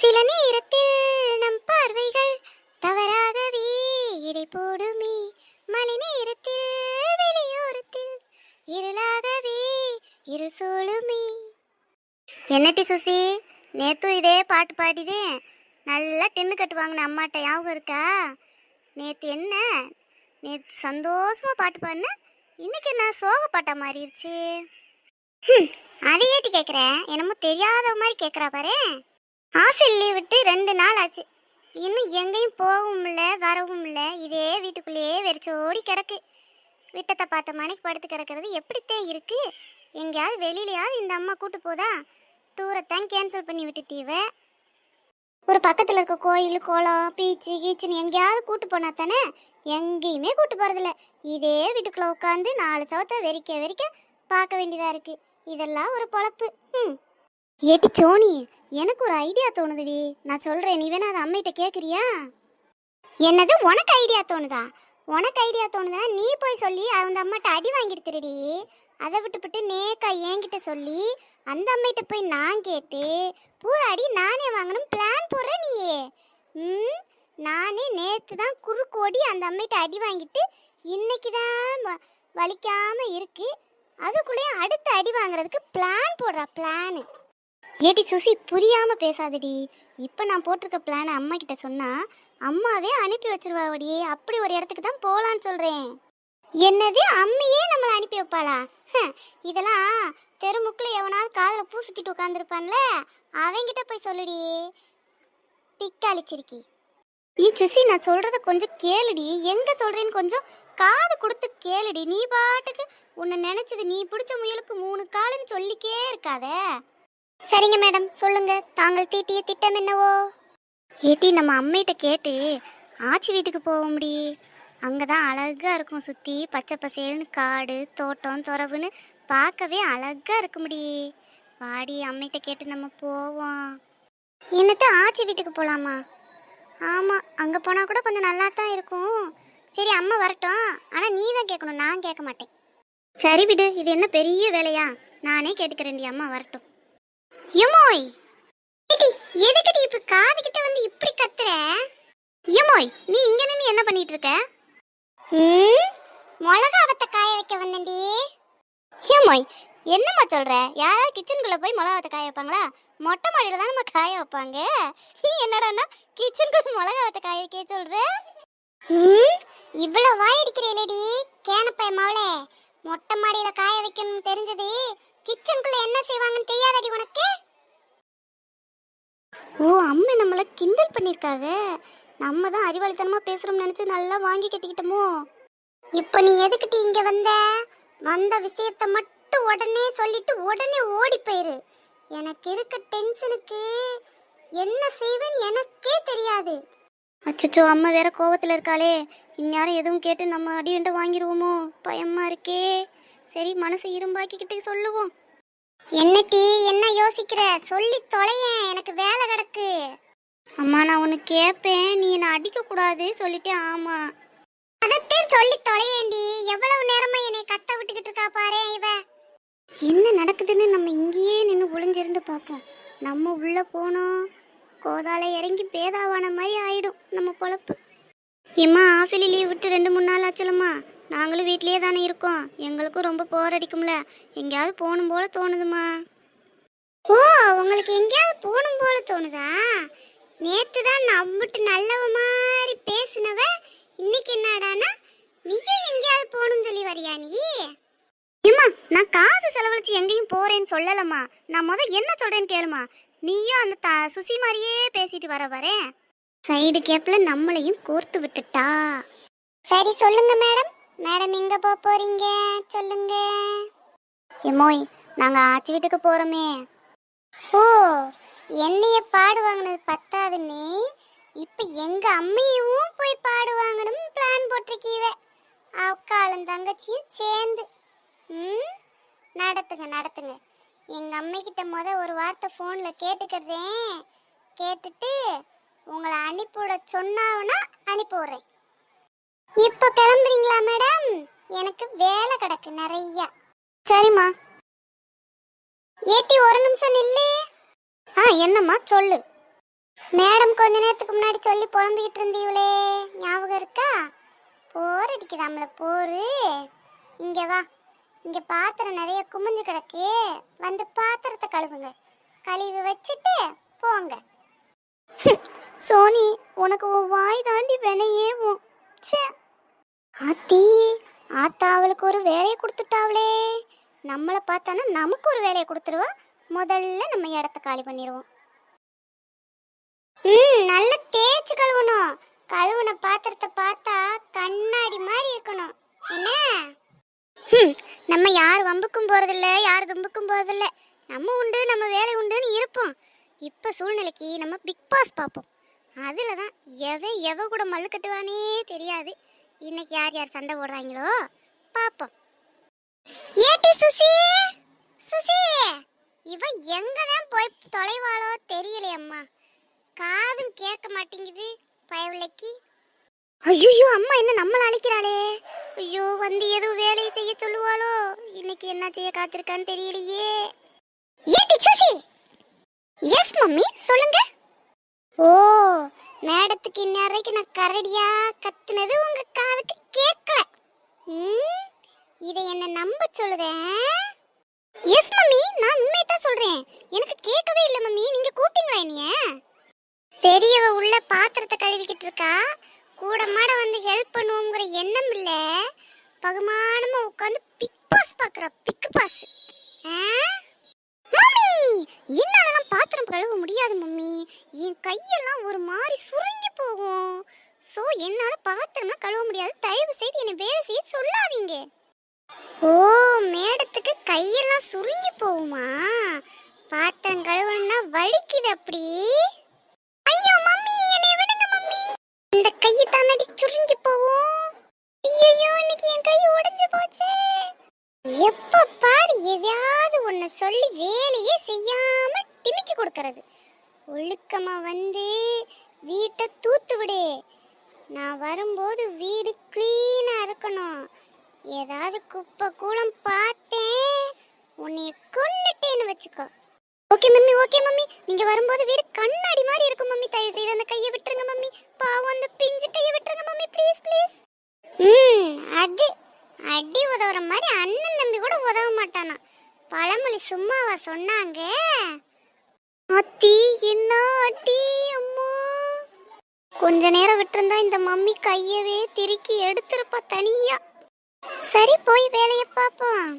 சில நேரத்தில் நம் பார்வைகள் தவறாகவே இடை போடுமே. மழை நேரத்தில் வெளியோரத்தில் இருளாகவே இருள் சூழுமே. என்னட்டி சுசி? நேத்தும் இதே பாட்டு பாடிதே நல்லா டென்னு கட்டு வாங்கின அம்மாட்ட ஞாபகம் இருக்கா? நேத்து என்ன? நேத்து சந்தோஷமா பாட்டு பாடின? இன்னைக்கு என்ன சோக பாட்டா மாறிடுச்சு? ஹம், அதை ஏட்டி கேட்குறேன் என்னமோ தெரியாத மாதிரி கேட்குறா பாரு ஆஃபீஸ் லீவ் விட்டு ரெண்டு நாள் ஆச்சு. இன்னும் எங்கேயும் போகவும் இல்லை வரவும் இல்லை இதே வீட்டுக்குள்ளேயே வெறிச்சோடி கிடக்கு. விட்டத்தை பார்த்த மணிக்கு படுத்து கிடக்கிறது எப்படித்தான் இருக்கு? எங்கேயாவது வெளியிலையாவது இந்த அம்மா கூட்டு போதா? டூரைத்தான் கேன்சல் பண்ணி விட்டுட்டீவ? ஒரு பக்கத்தில் இருக்க கோயில் குளம் பீச்சு கீச்சுன்னு எங்கேயாவது கூட்டு போனா தானே? எங்கேயுமே கூட்டு போகிறதில்ல இதே வீட்டுக்குள்ளே உட்காந்து நாலு சவத்தை வெறிக்க வெறிக்க பார்க்க வேண்டியதாக இருக்குது இதெல்லாம் ஒரு பொழப்பு. ம் ஏட்டி சோனி எனக்கு ஒரு ஐடியா தோணுதுடி. நான் சொல்றேன் நீ வேணா அதை அம்மிட்ட கேக்குறியா? என்னது உனக்கு ஐடியா தோணுதா? உனக்கு ஐடியா தோணுதுன்னா நீ போய் சொல்லி அந்த அம்மாட்ட அடி வாங்கிட்டு திருடி. அதை விட்டுவிட்டு நேக்கா என்கிட்ட சொல்லி அந்த அம்மிட்ட போய் நான் கேட்டு பூரா அடி நானே வாங்கணும் பிளான் போடுற நீயே. ம் நானே நேற்று தான் குறுக்கோடி அந்த அம்மிட்ட அடி வாங்கிட்டு இன்னைக்கு தான் வ- வலிக்காம இருக்கு. அதுக்குள்ளேயே அடுத்த அடி வாங்குறதுக்கு பிளான் போடுறா பிளானு ஏடி சுசி புரியாம பேசாதடி. இப்போ நான் போட்டிருக்க பிளானை அம்மா கிட்ட சொன்னா அம்மாவே அனுப்பி வச்சிருவாடி அப்படி ஒரு இடத்துக்கு தான் போகலான்னு சொல்றேன். என்னது? அம்மையே நம்மளை அனுப்பி வைப்பாளா? இதெல்லாம் தெருமுக்கில் எவனாவது காதில் பூ சுத்திட்டு உட்காந்துருப்பான்ல அவங்கிட்ட போய் சொல்லுடி. பிக்காளிச்சிருக்கி ஈ சுசி நான் சொல்றத கொஞ்சம் கேளுடி. எங்க சொல்றேன்னு கொஞ்சம் காது கொடுத்து கேளுடி. நீ பாட்டுக்கு உன்னை நினைச்சது நீ பிடிச்ச முயலுக்கு மூணு காலுன்னு சொல்லிக்கே இருக்காதே. சரிங்க மேடம் சொல்லுங்க. தாங்கள் தீட்டிய திட்டம் என்னவோ? ஏட்டி நம்ம அம்மையிட்ட கேட்டு ஆச்சி வீட்டுக்கு போக முடி அங்கதான் அழகா இருக்கும் சுத்தி. பச்சை பசேல்னு காடு தோட்டம் துறவுன்னு பார்க்கவே அழகா இருக்க முடி வாடி அம்மையிட்ட கேட்டு நம்ம போவோம். என்னத்த ஆச்சி வீட்டுக்கு போலாமா? ஆமா அங்க போனா கூட கொஞ்சம் நல்லா தான் இருக்கும். சரி அம்மா வரட்டும். ஆனா நீ தான் கேட்கணும். நான் கேட்க மாட்டேன். சரி விடு இது என்ன பெரிய வேலையா? நானே கேட்டுக்கிறேன்டி அம்மா வரட்டும். எமோய் ஏடி, இப்ப காது கிட்ட வந்து இப்படி கத்துற? எமோய் நீ இங்க நின்னு என்ன பண்ணிட்டு இருக்க மிளகா மிளகாவத்த காய வைக்க வந்தேன்டி. ஏமோய் என்னம்மா சொல்ற? யாராவது கிச்சனுக்குள்ள போய் மிளகாவத்த காய வைப்பாங்களா? மொட்டை மாடியில தான் நம்ம காய வைப்பாங்க. நீ என்னடான்னா கிச்சனுக்குள்ள மிளகாவத்த காய வைக்க சொல்ற? ம்? இவ்வளவு வாய் அடிக்கிறேலடி கேனப்பைய மாவளே. மொட்டை மாடியில காய வைக்கணும்னு தெரிஞ்சது கிச்சனுக்குள்ள என்ன செய்வாங்கன்னு தெரியாதடி உனக்கு? அம்மா நம்மளை கிண்டல் பண்ணியிருக்காங்க நம்ம தான் அறிவாளித்தனமாக பேசுகிறோம்னு நினச்சி நல்லா வாங்கி கட்டிக்கிட்டோமோ? இப்போ நீ எதுக்கிட்டு இங்கே வந்த? வந்த விஷயத்த மட்டும் உடனே சொல்லிட்டு உடனே ஓடி போயிரு. எனக்கு இருக்க டென்ஷனுக்கு என்ன செய்வேன்னு எனக்கே தெரியாது. அச்சச்சோ அம்மா வேற கோவத்தில் இருக்காளே. இந்நேரம் எதுவும் கேட்டு நம்ம அடி வாங்கிடுவோமோ பயமா இருக்கே. சரி மனசை இரும்பாக்கிக்கிட்டு சொல்லுவோம். என்ன டீ? என்ன யோசிக்கிற? சொல்லி தொலையேன் எனக்கு வேலை கிடக்கு. அம்மா நான் உனக்கு கேட்பேன் நீ என்ன அடிக்க கூடாது சொல்லிட்டே ஆமா. அதத்தையும் சொல்லி தொலையேண்டி. எவ்வளவு நேரமா என்னை கத்த விட்டுக்கிட்டு இருக்கா பாரு இவ. என்ன நடக்குதுன்னு நம்ம இங்கேயே நின்று ஒளிஞ்சிருந்து பார்ப்போம். நம்ம உள்ள போனோம் கோதால இறங்கி பேதாவான மாதிரி ஆயிடும் நம்ம பொழப்பு. ஏம்மா ஆஃபிலி லீவ் விட்டு ரெண்டு மூணு நாள் ஆச்சுலம்மா. நாங்களும் வீட்லயே தானே இருக்கோம். எங்களுக்கும் ரொம்ப போர் அடிக்கும்ல. எங்கேயாவது போகணும் போல தோணுதுமா ஓ உங்களுக்கு எங்கேயாவது போகணும் போல தோணுதா? நேத்து தான் நம்பிட்டு நல்லவ மாதிரி பேசினவ இன்னைக்கு என்னடானா நீயும் எங்கேயாவது போகணும்னு சொல்லி வரியா நீ? ஏம்மா நான் காசு செலவழிச்சு எங்கேயும் போறேன்னு சொல்லலம்மா. நான் முத என்ன சொல்றேன்னு கேளுமா. நீயும் அந்த த சுசி மாதிரியே பேசிட்டு வர வரேன். சைடு கேப்ல நம்மளையும் கோர்த்து விட்டுட்டா. சரி சொல்லுங்க மேடம். மேடம் எங்க போக போறீங்க? சொல்லுங்க. எமோய் நாங்க ஆச்சி வீட்டுக்கு போறோமே. ஓ என்னைய பாடு வாங்கினது பத்தாதுன்னு. இப்ப எங்க அம்மையும் போய் பாடு வாங்கணும் பிளான் போட்டிருக்கீவ அக்காளும் தங்கச்சியும் சேர்ந்து. ம்? நடத்துங்க நடத்துங்க. எங்க அம்மைக்கிட்ட முத ஒரு வார்த்தை ஃபோன்ல கேட்டுக்கிறதே. கேட்டுட்டு உங்களை அனுப்பிவிட சொன்னாவனா அனுப்பி விடுறேன் இப்போ கிளம்புறீங்களா மேடம்? எனக்கு வேலை கிடக்கு நிறைய. சரிம்மா. ஏட்டி ஒரு நிமிஷம் நில்லு. ஆ என்னம்மா? சொல்லு. மேடம் கொஞ்ச நேரத்துக்கு முன்னாடி சொல்லி புலம்பிக்கிட்டு இருந்தீங்களே. ஞாபகம் இருக்கா? போர் அடிக்குதாம்ல போரு. இங்க வா. இங்க பாத்திரம் நிறைய குமிஞ்சு கிடக்கு. வந்து பாத்திரத்தை கழுவுங்க. கழுவி வச்சுட்டு போங்க. சோனி உனக்கு வாய் தாண்டி வினையேவும் ச்சே. ஆத்தி ஆத்தா அவளுக்கு ஒரு வேலையை கொடுத்துட்டாவளே. நம்மளை பார்த்தானா நமக்கு ஒரு வேலையை கொடுத்துருவா. முதல்ல நம்ம இடத்த காலி பண்ணிடுவோம் ம் நல்லா தேய்ச்சி கழுவணும். கழுவுன பாத்திரத்தை பார்த்தா கண்ணாடி மாதிரி இருக்கணும். என்ன? ஹம், நம்ம யார் வம்புக்கும் போறதில்ல யார் தும்புக்கும் போறதில்ல. நம்ம உண்டு நம்ம வேலை உண்டுன்னு இருப்போம். இப்போ சூழ்நிலைக்கு நம்ம பிக் பாஸ் பார்ப்போம். அதில் தான் எவன் எவ கூட மல்லு கட்டுவானே தெரியாது. இன்னைக்கு யார் யார் சண்டை போடுறாங்களோ பார்ப்போம். ஏட்டி சுசி? சுசி! இவன் எங்க தான் போய் தொலைவாளோ தெரியலையம்மா காதும் கேட்க மாட்டேங்குது பயவிலைக்கு. ஐயோ அம்மா என்ன நம்மள அழைக்கிறாளே? ஐயோ வந்து எதுவும் வேலையை செய்ய சொல்லுவாளோ? இன்னைக்கு என்ன செய்ய காத்திருக்கான்னு தெரியலையே. ஏட்டி சுசி! எஸ் மம்மி சொல்லுங்க. ஓ மேடத்துக்கு இந்நேரைக்கு நான் கரடியா கத்துனது உங்க காதுக்கு கேட்கல. ம், இதை என்ன நம்ப சொல்லுதேன் எஸ் மம்மி. நான் உண்மையை தான் சொல்றேன். எனக்கு கேட்கவே இல்லை மம்மி. நீங்க கூப்பிட்டீங்களா என்னைய? பெரியவ உள்ள பாத்திரத்தை கழுவிக்கிட்டு இருக்கா? கூட மாட வந்து ஹெல்ப் பண்ணுவோங்கிற எண்ணம் இல்ல. பகுமானமா உட்காந்து பிக் பாஸ் பாக்குறா பிக் பாஸ். ஆ? என்னாலலாம் பாத்திரம் கழுவ முடியாது மம்மி. என் கையெல்லாம் ஒரு மாதிரி சுருங்கி போகும். ஸோ என்னால் பாத்திரம்லாம் கழுவ முடியாது. தயவு செய்து என்னை வேலை செய்ய சொல்லாதீங்க. ஓ மேடத்துக்கு கையெல்லாம் சுருங்கி போகுமா? பாத்திரம் கழுவணும்னா வலிக்குது அப்படி ஒழுக்கமா வந்து வீட்டை தூத்து விடு. நான் வரும்போது வீடு கிளீனா இருக்கணும். ஏதாவது குப்பை கூலம் பார்த்தேன். உன்னைய கொண்டுட்டேன்னு வச்சுக்கோ. Okay mummy okay mummy. நீங்க வரும்போது வீடு கண்ணாடி மாதிரி இருக்கும் மம்மி. தயவு செய்து அந்த கையை விட்டுருங்க மம்மி. பாவம் அந்த பிஞ்சு கையை விட்டுருங்க மம்மி. ப்ளீஸ் ப்ளீஸ் ம் அது அடி உதவுற மாதிரி அண்ணன் தம்பி கூட உதவ மாட்டானா. பழமொழி சும்மாவா சொன்னாங்க? அத்தி என்ன அட்டி அம்மா? கொஞ்ச நேரம் விட்டுருந்தா இந்த மம்மி கையவே திருக்கி எடுத்திருப்பா தனியா. சரி போய் வேலையை பார்ப்போம்.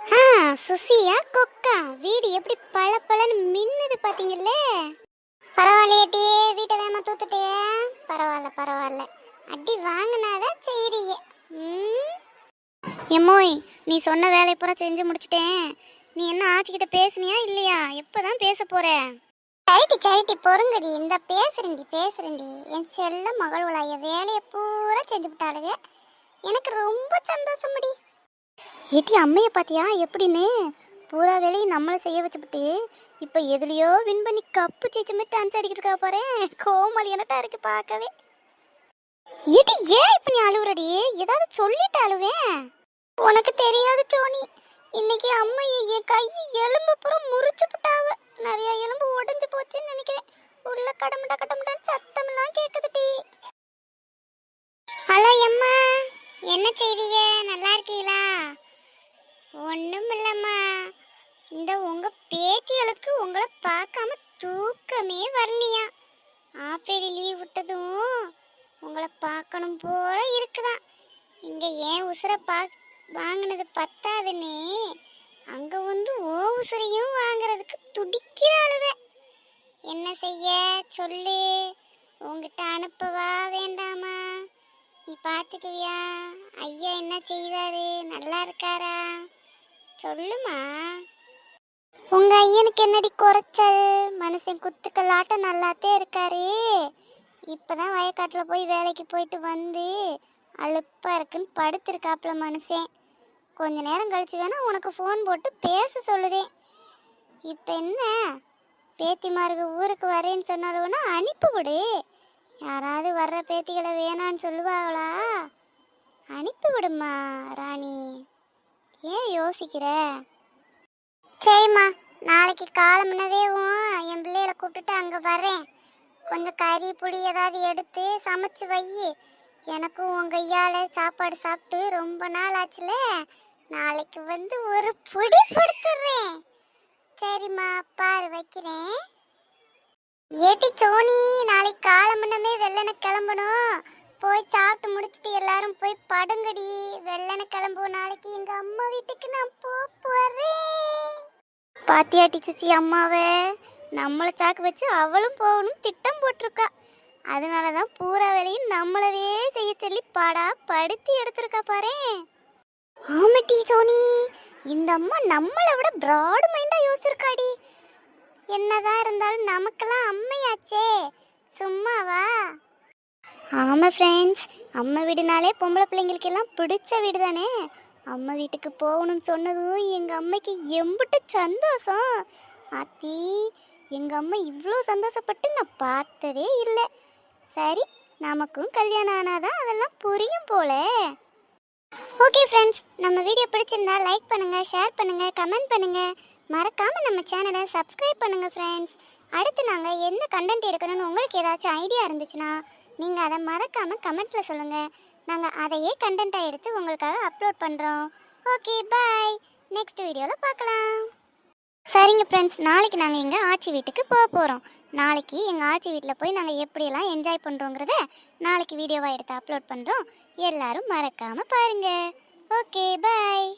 ஆ சுசியா கொக்கா வீடு எப்படி பல பளன்னு மின்னுது பாத்தீங்கல்ல பரவாயில்லையாட்டி வீட்டை வேமா தூத்துட்டே பரவாயில்ல பரவாயில்ல. அடி வாங்கினாதான் செய்றீங்க. ம். எம்மோய் நீ சொன்ன வேலையை பூரா செஞ்சு முடிச்சிட்டேன். நீ என்ன ஆச்சிக்கிட்ட பேசுனியா இல்லையா? எப்பதான் பேச போற? சரிட்டி சரிட்டி பொறுங்கடி. இந்த பேசுறேன்டி பேசுறேன்டி. என் செல்ல மகளுடைய வேலையை பூரா செஞ்சு விட்டாளுங்க எனக்கு ரொம்ப சந்தோஷமடி. ஏட்டி அம்மையை பாத்தியா? எப்படின்னு? பூரா வேலையும் நம்மளை செய்ய வச்சுப்புட்டு இப்போ எதுலையோ வின் பண்ணி கப்பு ஜெயிச்ச மாதிரி டான்ஸ் அடிக்கிட்டு இருக்கா பாரு கோமாளி எனட்டா இருக்கு பார்க்கவே? ஏட்டி ஏன் இப்போ நீ அழுவுறடி? ஏதாவது சொல்லிட்டு அழுவேன் உனக்கு தெரியாது சோனி. இன்னைக்கு அம்மா என் கை எலும்பு புறம் முறிச்சு விட்டாவ நிறைய எலும்பு உடைஞ்சு போச்சுன்னு நினைக்கிறேன். உள்ள கடமுடா கடமுடான்னு சத்தம்லாம் கேக்குதுடி. ஹலோ அம்மா என்ன செய்தீங்க? நல்லா இருக்கீங்களா? ஒன்றும் இல்லைம்மா இந்த உங்கள் பேத்திகளுக்கு உங்களை பார்க்காம தூக்கமே வரலையா? ஆப்பேரி லீவ் விட்டதும் உங்களை பார்க்கணும் போல இருக்குதான் இங்கே ஏன் உசுரை பா வாங்கினது பத்தாதுன்னு அங்கே வந்து ஓ உசுரையும் வாங்குறதுக்கு துடிக்கிறாளுத என்ன செய்ய? சொல்லு. உங்ககிட்ட அனுப்பவா வேண்டாமா? நீ பார்த்துக்குவியா ஐயா என்ன செய்தாரு? நல்லா இருக்காரா? சொல்லுமா. உங்கள் ஐயனுக்கு என்னடி குறைச்சல்? மனுஷன் குத்துக்கல்லாட்டம் நல்லாத்தே இருக்காரு. இப்பதான் வயக்காட்டில் போய் வேலைக்கு போயிட்டு வந்து அழுப்பாக இருக்குன்னு படுத்திருக்காப்புல மனுஷன். கொஞ்ச நேரம் கழிச்சு வேணால் உனக்கு ஃபோன் போட்டு பேச சொல்லுதேன் இப்போ என்ன? பேத்திமாருக்கு ஊருக்கு வரேன்னு சொன்னாலும்னா அனுப்பி விடு. யாராவது வர்ற பேத்திகளை வேணான்னு சொல்லுவாங்களா அனுப்பி விடுமா ராணி. ஏன் யோசிக்கிற? சரிம்மா நாளைக்கு காலமுன்னவேவும் என் பிள்ளைகளை கூப்பிட்டுட்டு அங்கே வரேன் கொஞ்சம் கறி புளி ஏதாவது எடுத்து சமைச்சு வை. எனக்கும் உங்க கையால் சாப்பாடு சாப்பிட்டு ரொம்ப நாள் ஆச்சுல. நாளைக்கு வந்து ஒரு புடி பிடிச்சிடுறேன். சரிம்மா பாரு வைக்கிறேன். ஏட்டி சோனி நாளைக்கு காலமுன்னமே வெள்ளனை கிளம்பணும். போய் சாப்பிட்டு முடிச்சிட்டு எல்லாரும் போய் படுங்கடி. வெள்ளனை கிளம்புவோம் நாளைக்கு எங்க அம்மா வீட்டுக்கு நான் போறேன். பாத்தியாட்டி சுசி அம்மாவே? நம்மளை சாக்கு வச்சு அவளும் போகணும் திட்டம் போட்டிருக்கா. அதனால தான் பூரா வேலையும் நம்மளவே செய்ய சொல்லி பாடா படுத்தி எடுத்திருக்கா பாரு. ஆமாட்டி சோனி இந்த அம்மா நம்மளை விட பிராட் மைண்டாக யோசிச்சிருக்காடி. என்னதான் இருந்தாலும் நமக்கெல்லாம் அம்மையாச்சே. சும்மாவா? ஆமாம் ஃப்ரெண்ட்ஸ் அம்மா வீடுனாலே பொம்பளை பிள்ளைங்களுக்கெல்லாம் பிடிச்ச வீடு தானே அம்மா வீட்டுக்கு போகணும்னு சொன்னதும் எங்கள் அம்மைக்கு எம்பிட்டு சந்தோஷம். அத்தி எங்கள் அம்மா இவ்வளோ சந்தோஷப்பட்டு நான் பார்த்ததே இல்லை. சரி நமக்கும் கல்யாணம் ஆனாதான் அதெல்லாம் புரியும் போல. ஓகே ஃப்ரெண்ட்ஸ் நம்ம வீடியோ பிடிச்சிருந்தா லைக் பண்ணுங்கள் ஷேர் பண்ணுங்கள் கமெண்ட் பண்ணுங்கள் மறக்காமல் நம்ம சேனலை சப்ஸ்கிரைப் பண்ணுங்கள் ஃப்ரெண்ட்ஸ் அடுத்து நாங்கள் என்ன கண்டென்ட் எடுக்கணும்னு உங்களுக்கு ஏதாச்சும் ஐடியா இருந்துச்சுன்னா நீங்கள் அதை மறக்காமல் கமெண்ட்டில் சொல்லுங்கள் நாங்கள் அதையே கண்டென்ட்டாக எடுத்து உங்களுக்காக அப்லோட் பண்ணுறோம் ஓகே பாய் நெக்ஸ்ட் வீடியோவில் பார்க்கலாம். சரிங்க ஃப்ரெண்ட்ஸ் நாளைக்கு நாங்கள் எங்கள் ஆச்சி வீட்டுக்கு போக போகிறோம் நாளைக்கு எங்கள் ஆச்சி வீட்டில் போய் நாங்கள் எப்படியெல்லாம் என்ஜாய் பண்ணுறோங்கிறத நாளைக்கு வீடியோவாக எடுத்து அப்லோட் பண்ணுறோம் எல்லாரும் மறக்காமல் பாருங்கள் ஓகே பாய்